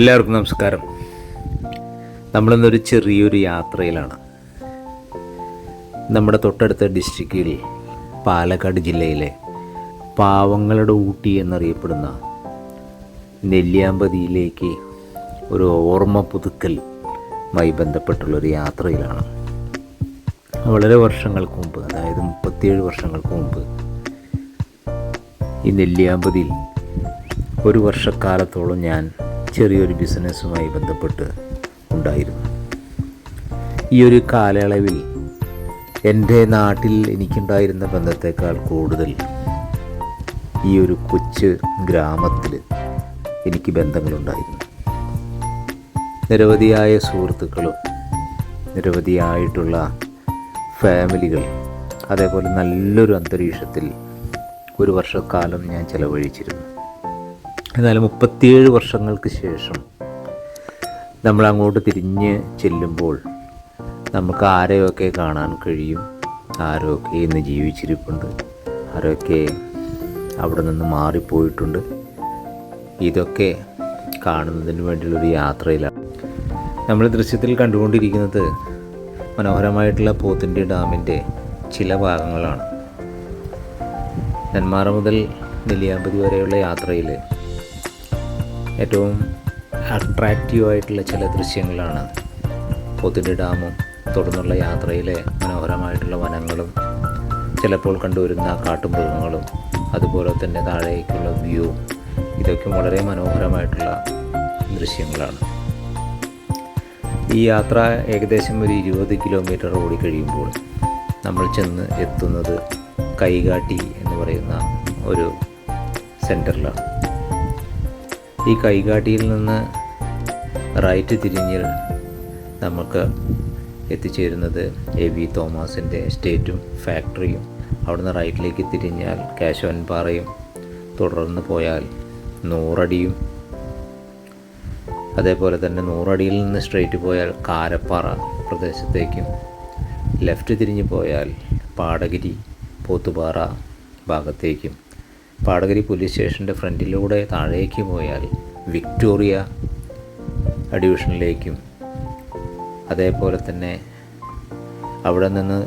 എല്ലാവർക്കും നമസ്കാരം. നമ്മളിന്നൊരു ചെറിയൊരു യാത്രയിലാണ്. നമ്മുടെ തൊട്ടടുത്ത ഡിസ്ട്രിക്റ്റിൽ പാലക്കാട് ജില്ലയിലെ പാവങ്ങളുടെ ഊട്ടി എന്നറിയപ്പെടുന്ന നെല്ലിയാമ്പതിയിലേക്ക് ഒരു ഓർമ്മ പുതുക്കലുമായി ബന്ധപ്പെട്ടുള്ളൊരു യാത്രയിലാണ്. വളരെ വർഷങ്ങൾക്ക് മുമ്പ് അതായത് മുപ്പത്തിയേഴ് വർഷങ്ങൾക്ക് മുമ്പ് ഈ നെല്ലിയാമ്പതിയിൽ ഒരു വർഷക്കാലത്തോളം ഞാൻ ചെറിയൊരു ബിസിനസ്സുമായി ബന്ധപ്പെട്ട് ഉണ്ടായിരുന്നു. ഈ ഒരു കാലയളവിൽ എന്റെ നാട്ടിൽ എനിക്കുണ്ടായിരുന്ന ബന്ധത്തെക്കാൾ കൂടുതൽ ഈ ഒരു കൊച്ചു ഗ്രാമത്തിൽ എനിക്ക് ബന്ധങ്ങളുണ്ടായിരുന്നു. നിരവധിയായ സുഹൃത്തുക്കളും നിരവധിയായിട്ടുള്ള ഫാമിലികൾ അതേപോലെ നല്ലൊരു അന്തരീക്ഷത്തിൽ ഒരു വർഷക്കാലം ഞാൻ ചെലവഴിച്ചിരുന്നു. എന്നാൽ മുപ്പത്തിയേഴ് വർഷങ്ങൾക്ക് ശേഷം നമ്മൾ അങ്ങോട്ട് തിരിഞ്ഞ് ചെല്ലുമ്പോൾ നമുക്ക് ആരെയൊക്കെ കാണാൻ കഴിയും ആരൊക്കെ ഇന്ന് ജീവിച്ചിരിപ്പുണ്ട് ആരൊക്കെ അവിടെ നിന്ന് മാറിപ്പോയിട്ടുണ്ട് ഇതൊക്കെ കാണുന്നതിന് വേണ്ടിയുള്ളൊരു യാത്രയിലാണ്. നമ്മൾ ദൃശ്യത്തിൽ കണ്ടുകൊണ്ടിരിക്കുന്നത് മനോഹരമായിട്ടുള്ള പോത്തിന്റെ ഡാമിന്റെ ചില ഭാഗങ്ങളാണ്. നെന്മാറ മുതൽ നെല്ലിയാമ്പതി വരെയുള്ള യാത്രയിൽ ഏറ്റവും അട്രാക്റ്റീവ് ആയിട്ടുള്ള ചില ദൃശ്യങ്ങളാണ്. പോത്തിന്റെ ഡാമും തുടർന്നുള്ള യാത്രയിലെ മനോഹരമായിട്ടുള്ള വനങ്ങളും ചിലപ്പോൾ കണ്ടുവരുന്ന കാട്ടുമൃഗങ്ങളും അതുപോലെ തന്നെ താഴേക്കുള്ള വ്യൂ ഇതൊക്കെ വളരെ മനോഹരമായിട്ടുള്ള ദൃശ്യങ്ങളാണ്. ഈ യാത്ര ഏകദേശം ഒരു ഇരുപത് കിലോമീറ്റർ ഓടിക്കഴിയുമ്പോൾ നമ്മൾ ചെന്ന് എത്തുന്നത് കൈകാട്ടി എന്ന് പറയുന്ന ഒരു സെന്ററിലാണ് ഈ കൈകാട്ടിയിൽ നിന്ന് റൈറ്റ് തിരിഞ്ഞ് നമുക്ക് എത്തിച്ചേരുന്നത് എ വി തോമസിന്റെ എസ്റ്റേറ്റും ഫാക്ടറിയും. അവിടുന്ന് റൈറ്റിലേക്ക് തിരിഞ്ഞാൽ കേശവൻപാറയും തുടർന്ന് പോയാൽ നൂറടിയും. അതേപോലെ തന്നെ നൂറടിയിൽ നിന്ന് സ്ട്രെയിറ്റ് പോയാൽ കാരപ്പാറ പ്രദേശത്തേക്കും. ലെഫ്റ്റ് തിരിഞ്ഞ് പോയാൽ പാടഗിരി പോത്തുപാറ ഭാഗത്തേക്കും. പാടഗിരി പോലീസ് സ്റ്റേഷന്റെ ഫ്രണ്ടിലൂടെ താഴേക്ക് പോയാൽ വിക്ടോറിയ ഡിവിഷനിലേക്കും അതേപോലെ തന്നെ അവിടെ നിന്ന്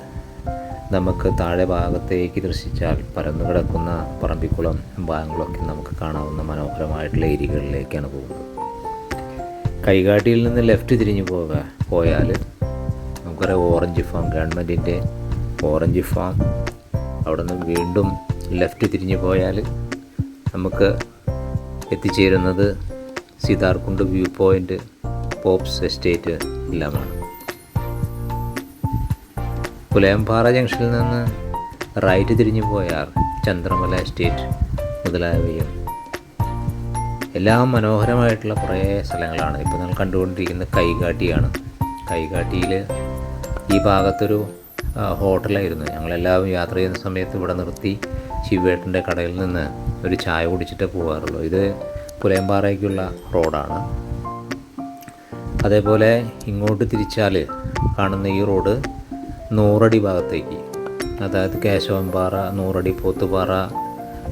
നമുക്ക് താഴെ ഭാഗത്തേക്ക് ദർശിച്ചാൽ പരന്നു കിടക്കുന്ന പറമ്പിക്കുളം ഭാഗങ്ങളൊക്കെ നമുക്ക് കാണാവുന്ന മനോഹരമായിട്ടുള്ള ഏരിയകളിലേക്കാണ് പോകുന്നത്. കൈകാട്ടിയിൽ നിന്ന് ലെഫ്റ്റ് തിരിഞ്ഞു പോക പോയാൽ നമുക്കറിയാം ഓറഞ്ച് ഫാം ഗവൺമെന്റിന്റെ ഓറഞ്ച് ഫാം. അവിടെ നിന്ന് വീണ്ടും ലെഫ്റ്റ് തിരിഞ്ഞു പോയാൽ നമുക്ക് എത്തിച്ചേരുന്നത് Seetharkund view point Pops estate എല്ലാമാണ്. പുലയംപാറ ജംഗ്ഷനിൽ നിന്ന് റൈറ്റ് തിരിഞ്ഞു പോയാൽ ചന്ദ്രമല എസ്റ്റേറ്റ് മുതലായവയും എല്ലാം മനോഹരമായിട്ടുള്ള കുറേ സ്ഥലങ്ങളാണ്. ഇപ്പോൾ നമ്മൾ കണ്ടുകൊണ്ടിരിക്കുന്ന കൈകാട്ടിയാണ്. കൈകാട്ടിയിൽ ഈ ഭാഗത്തൊരു ഹോട്ടലായിരുന്നു ഞങ്ങളെല്ലാവരും യാത്ര ചെയ്യുന്ന സമയത്ത് ഇവിടെ നിർത്തി ശിവേട്ടന്റെ കടയിൽ നിന്ന് ഒരു ചായ കുടിച്ചിട്ടേ പോകാറുള്ളൂ. ഇത് പുലയമ്പാറയ്ക്കുള്ള റോഡാണ്. അതേപോലെ ഇങ്ങോട്ട് തിരിച്ചാൽ കാണുന്ന ഈ റോഡ് നൂറടി ഭാഗത്തേക്ക് അതായത് കേശവൻപാറ നൂറടി പോത്തുപാറ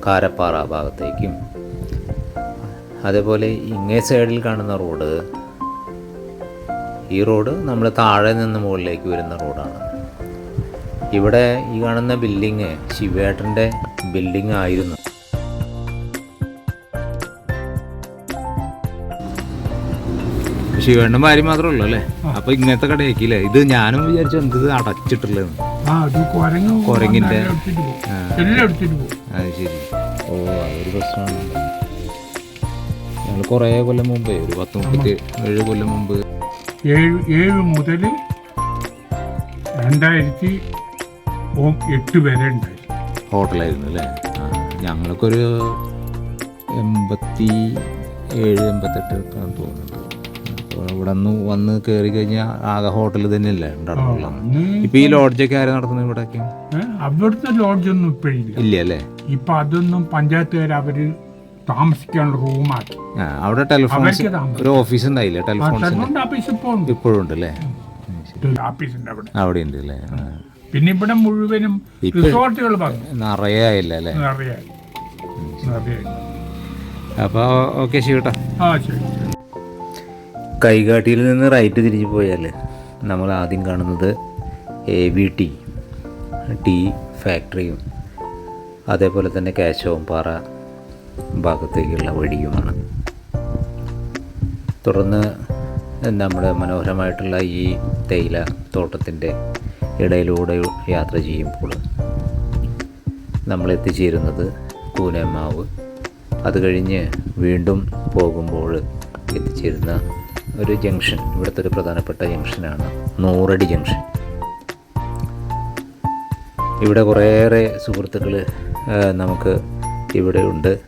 കാരപ്പാറ ഭാഗത്തേക്കും. അതേപോലെ ഇങ്ങേ സൈഡിൽ കാണുന്ന റോഡ് ഈ റോഡ് നമ്മൾ താഴെ നിന്ന് മുകളിലേക്ക് വരുന്ന റോഡാണ്. ഇവിടെ ഈ കാണുന്ന ബിൽഡിങ് ശിവേട്ടന്റെ ബിൽഡിംഗ് ആയിരുന്നു. ശിവേട്ടന്റെ ഭാര്യ മാത്രമേ ഉള്ളൂ അല്ലേ അപ്പൊ ഇങ്ങനത്തെ കടയാക്കില്ലേ ഇത് ഞാനും വിചാരിച്ചു എന്ത് ഇത് കൊരങ്ങിന്റെ ആ. അത് ശരി. ഓ അതൊരു പ്രശ്നമാണ്. ഞങ്ങൾ കുറേ കൊല്ലം മുമ്പേ ഒരു പത്ത് മുപ്പത്തി ഏഴ് കൊല്ലം മുമ്പ്. ഏഴ് ഏഴ് മുതൽ രണ്ടായിരത്തി എട്ട് വരെ ഉണ്ടായി. ഹോട്ടലായിരുന്നു അല്ലേ? ആ ഞങ്ങൾക്കൊരു എൺപത്തി ഏഴ് എൺപത്തെട്ട് ഒക്കെ ആണെന്ന് തോന്നുന്നുണ്ട്. അപ്പോൾ ഇവിടെ നിന്ന് വന്ന് കയറി കഴിഞ്ഞാൽ ആകെ ഹോട്ടൽ തന്നെയല്ലേ ഉണ്ടാവുള്ളൂ. ഇപ്പം ഈ ലോഡ്ജൊക്കെ ആരാ നടത്തുന്നത് ഇവിടെയൊക്കെ ഏ, അവിടുത്തെ ലോഡ്ജൊന്നും ഇപ്പോഴില്ല ഇല്ല. അല്ലേ? ഇപ്പൊ അതൊന്നും പഞ്ചായത്തുകാർ അവർ താമസിക്കാനുള്ള റൂമാക്കി അവിടെ ടെലിഫോൺ ഒരു ഓഫീസ് ഉണ്ടായില്ലേ ടെലിഫോൺ ഇപ്പോഴും ഉണ്ട്. അല്ലേ? അവിടെ. ഉണ്ട് അല്ലേ. പിന്നെ ഇവിടെ മുഴുവനും റിസോർട്ടുകൾ നിറയായില്ല അല്ലേ? നിറയെ നിറയെ അപ്പോൾ ഓക്കെ ശിവട്ടാ. ആ ശരി കൈകാട്ടിയിൽ നിന്ന് റൈറ്റ് തിരിഞ്ഞു പോയാൽ നമ്മൾ ആദ്യം കാണുന്നത് എ വി ടി ടീ ഫാക്ടറിയും അതേപോലെ തന്നെ കേശവം പാറ ഭാഗത്തേക്കുള്ള വഴിയുമാണ്. തുടർന്ന് നമ്മുടെ മനോഹരമായിട്ടുള്ള ഈ തേയില തോട്ടത്തിന്റെ ഇടയിലൂടെ യാത്ര ചെയ്യുമ്പോൾ നമ്മൾ എത്തിച്ചേരുന്നത് കൂനമാവ് അത് കഴിഞ്ഞ് വീണ്ടും പോകുമ്പോൾ എത്തിച്ചേരുന്ന ഒരു ജംഗ്ഷൻ ഇവിടുത്തെ ഒരു പ്രധാനപ്പെട്ട ജംഗ്ഷനാണ് നൂറടി ജംഗ്ഷൻ. ഇവിടെ കുറേയേറെ സുഹൃത്തുക്കൾ നമുക്ക് ഇവിടെ ഉണ്ട്.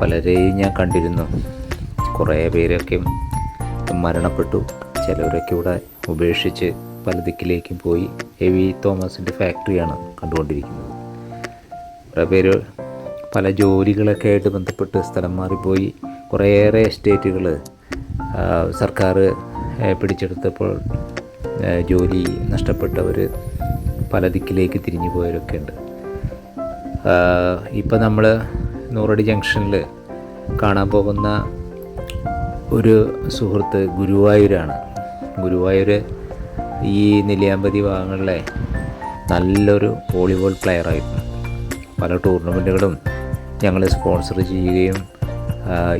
പലരെയും ഞാൻ കണ്ടിരുന്നു. കുറേ പേരൊക്കെ മരണപ്പെട്ടു. ചിലവരൊക്കെ ഇവിടെ ഉപേക്ഷിച്ച് പല ദിക്കിലേക്കും പോയി എ വി തോമസിന്റെ ഫാക്ടറിയാണ് കണ്ടുകൊണ്ടിരിക്കുന്നത്. കുറേ പേര് പല ജോലികളൊക്കെ ആയിട്ട് ബന്ധപ്പെട്ട് സ്ഥലം മാറിപ്പോയി. കുറേയേറെ എസ്റ്റേറ്റുകൾ സർക്കാർ പിടിച്ചെടുത്തപ്പോൾ ജോലി നഷ്ടപ്പെട്ടവർ പല ദിക്കിലേക്ക് തിരിഞ്ഞു പോയവരൊക്കെ ഉണ്ട്. ഇപ്പം നമ്മൾ നൂറടി ജംഗ്ഷനിൽ കാണാൻ പോകുന്ന ഒരു സുഹൃത്ത് ഗുരുവായൂരാണ്. ഗുരുവായൂർ ഈ നെല്ലിയാമ്പതി ഭാഗങ്ങളിലെ നല്ലൊരു വോളിബോൾ പ്ലെയറായിരുന്നു. പല ടൂർണമെന്റുകളും ഞങ്ങൾ സ്പോൺസർ ചെയ്യുകയും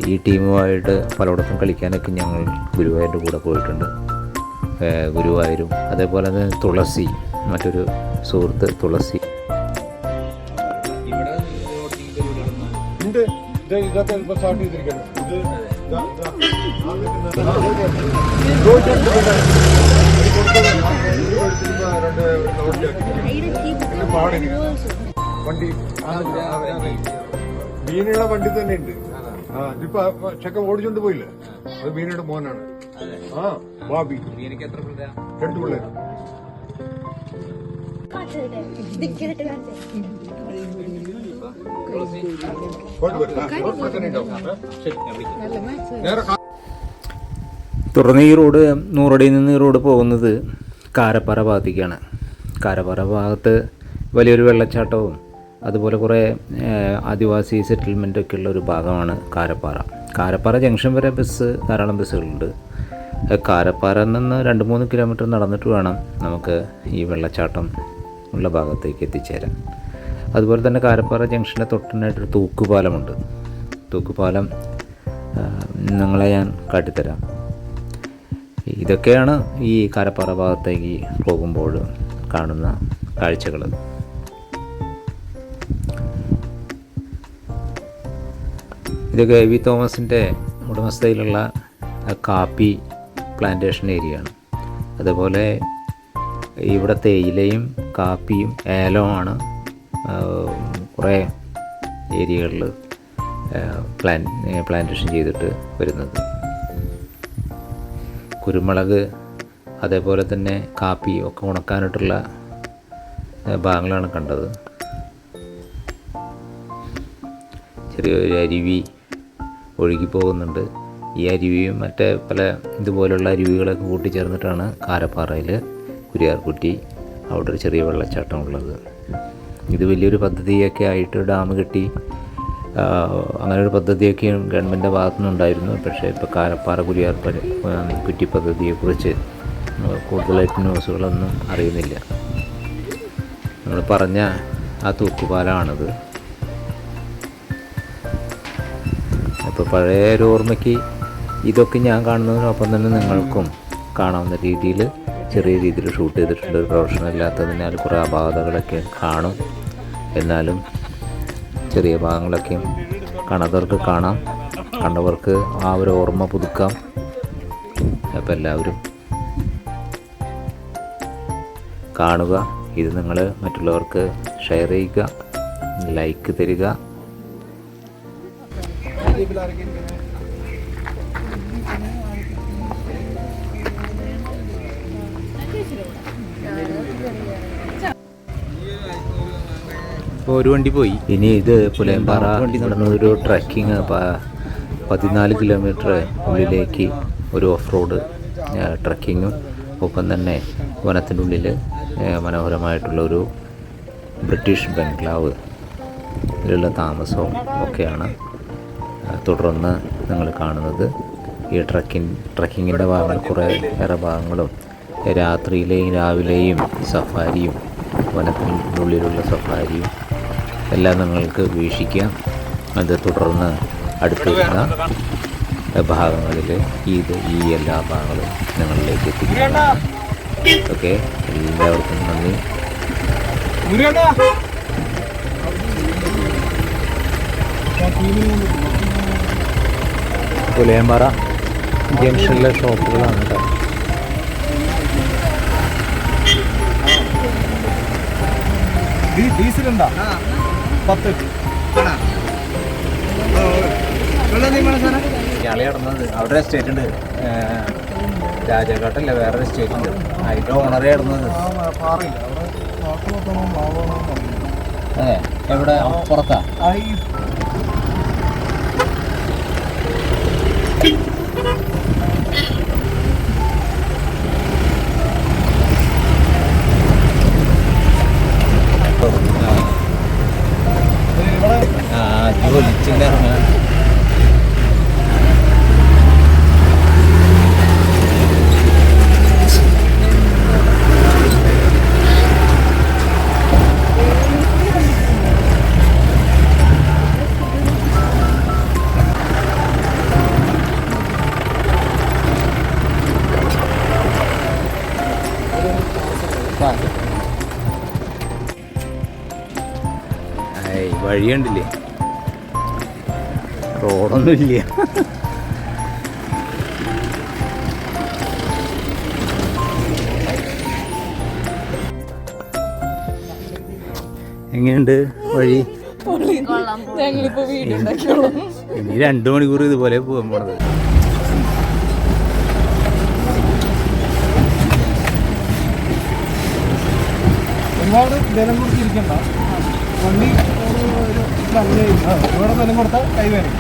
ഈ ടീമുമായിട്ട് പലയിടത്തും കളിക്കാനൊക്കെ ഞങ്ങൾ ഗുരുവായൂരിന്റെ കൂടെ പോയിട്ടുണ്ട്. ഗുരുവായൂരും അതേപോലെ തന്നെ തുളസി മറ്റൊരു സുഹൃത്ത് തുളസി. ഇത് വണ്ടി മീനുള്ള വണ്ടി തന്നെ ഉണ്ട് ആ ഇതിപ്പോ ചെക്കൻ ഓടിച്ചോണ്ട് പോയില്ലേ? അത് മീനയുടെ മോനാണ്. ആ ബാബി. രണ്ടു പിള്ളേർ നേരെ തുടർന്ന് ഈ റോഡ് നൂറടിയിൽ നിന്ന് ഈ റോഡ് പോകുന്നത് കാരപ്പാറ ഭാഗത്തേക്കാണ്. കാരപ്പാറ ഭാഗത്ത് വലിയൊരു വെള്ളച്ചാട്ടവും അതുപോലെ കുറേ ആദിവാസി സെറ്റിൽമെന്റ് ഒക്കെ ഉള്ള ഒരു ഭാഗമാണ് കാരപ്പാറ. കാരപ്പാറ ജംഗ്ഷൻ വരെ ബസ് ധാരാളം ബസ്സുകളുണ്ട് കാരപ്പാറയിൽ കാരപ്പാറ നിന്ന് രണ്ട് മൂന്ന് കിലോമീറ്റർ നടന്നിട്ട് വേണം നമുക്ക് ഈ വെള്ളച്ചാട്ടം ഉള്ള ഭാഗത്തേക്ക് എത്തിച്ചേരാൻ. അതുപോലെ തന്നെ കാരപ്പാറ ജംഗ്ഷന്റെ തൊട്ടിനായിട്ടൊരു തൂക്കുപാലമുണ്ട്. തൂക്കുപാലം നിങ്ങളെ ഞാൻ കാട്ടിത്തരാം. ഇതൊക്കെയാണ് ഈ കാരപ്പാറ ഭാഗത്തേക്ക് പോകുമ്പോൾ കാണുന്ന കാഴ്ചകൾ. ഇതൊക്കെ വി. തോമസിന്റെ ഉടമസ്ഥയിലുള്ള കാപ്പി പ്ലാന്റേഷൻ ഏരിയയാണ്. അതുപോലെ ഇവിടെ തേയിലയും കാപ്പിയും ഏലവുമാണ് കുറേ ഏരിയകളിൽ പ്ലാൻ പ്ലാന്റേഷൻ ചെയ്തിട്ട് വരുന്നത്. കുരുമുളക് അതേപോലെ തന്നെ കാപ്പി ഒക്കെ ഉണക്കാനായിട്ടുള്ള ഭാഗങ്ങളാണ് കണ്ടത്. ചെറിയൊരു അരുവി ഒഴുകി പോകുന്നുണ്ട് ഈ അരുവിയും മറ്റേ പല ഇതുപോലുള്ള അരുവികളൊക്കെ കൂട്ടിച്ചേർന്നിട്ടാണ് കാരപ്പാറയിൽ കുരിയാർകുട്ടി അവിടെ ഒരു ചെറിയ വെള്ളച്ചാട്ടം ഉള്ളത്. ഇത് വലിയൊരു പദ്ധതിയൊക്കെ ആയിട്ട് ഡാം കെട്ടി അങ്ങനെ ഒരു പദ്ധതിയൊക്കെ ഗവൺമെന്റിന്റെ ഭാഗത്തു നിന്നുണ്ടായിരുന്നു പക്ഷേ ഇപ്പോൾ കാരപ്പാറ കുരിയാർപ്പ് കുറ്റി പദ്ധതിയെക്കുറിച്ച് കൂടുതലായിട്ട് ന്യൂസുകളൊന്നും അറിയുന്നില്ല. നമ്മൾ പറഞ്ഞ ആ തൂക്കുപാലമാണത് അപ്പോൾ പഴയ ഒരു ഓർമ്മയ്ക്ക് ഇതൊക്കെ ഞാൻ കാണുന്നതിനൊപ്പം തന്നെ നിങ്ങൾക്കും കാണാവുന്ന രീതിയിൽ ചെറിയ രീതിയിൽ ഷൂട്ട് ചെയ്തിട്ടുണ്ട്. ഒരു പ്രൊഫഷണൽ ഇല്ലാത്തതിനാൽ കുറേ അപാകതകളൊക്കെ കാണും. എന്നാലും ചെറിയ ഭാഗങ്ങളൊക്കെയും കാണാത്തവർക്ക് കാണാം. കണ്ടവർക്ക് ആ ഒരു ഓർമ്മ പുതുക്കാം. അപ്പോൾ എല്ലാവരും കാണുക. ഇത് നിങ്ങൾ മറ്റുള്ളവർക്ക് ഷെയർ ചെയ്യുക. ലൈക്ക് തരിക. ഇപ്പോൾ ഒരു വണ്ടി പോയി. ഇനി ഇത് പുലയമ്പാറ ഒരു ട്രക്കിങ് പതിനാല് കിലോമീറ്റർ ഉള്ളിലേക്ക് ഒരു ഓഫ് റോഡ് ട്രക്കിങ്ങും ഒപ്പം തന്നെ വനത്തിന്റെ ഉള്ളിൽ മനോഹരമായിട്ടുള്ള ഒരു ബ്രിട്ടീഷ് ബംഗ്ലാവ് ഇതിലുള്ള താമസവും ഒക്കെയാണ് തുടർന്ന് നിങ്ങൾ കാണുന്നത്. ഈ ട്രക്കിംഗ് ട്രക്കിങ്ങിന്റെ ഭാഗങ്ങൾ കുറേ ഏറെ ഭാഗങ്ങളും രാത്രിയിലെയും രാവിലെയും സഫാരിയും വനത്തിനുള്ളിലുള്ള സഫാരിയും എല്ലാം നിങ്ങൾക്ക് വീക്ഷിക്കാം. അത് തുടർന്ന് അടുത്ത് വരുന്ന ഭാഗങ്ങളിൽ ഇത് ഈ എല്ലാ ഭാഗങ്ങളും നിങ്ങളിലേക്ക് എത്തിക്കും ഓക്കെ? എല്ലാവർക്കും നന്ദി. പുലയമ്പാറ ജംഗ്ഷനിലെ ഷോപ്പുകളാണ് കേട്ടോ. ഡീസൽ ഉണ്ടോ? പത്ത്. ഇയാളെ ഇടുന്നത് അവിടെ ഒരു എസ്റ്റേറ്റ് ഉണ്ട്. രാജാഘാട്ടല്ല വേറൊരു എസ്റ്റേറ്റ് ഉണ്ട്. അതിന്റെ ഓണറേ ഇടുന്നത്. അതെ എവിടെ? പുറത്താ? വഴിയുണ്ടില്ലേ? റോഡൊന്നും ഇല്ല എങ്ങനെയുണ്ട് വഴി? ഇനി രണ്ടു മണിക്കൂർ ഇതുപോലെ പോകാൻ പോണത്. ഒരുപാട് ബലം കൊടുത്തിരിക്കണ്ട വണ്ടി ഒരു നല്ല ഒരുപാട് ബലം കൊടുത്താൽ കൈവേനം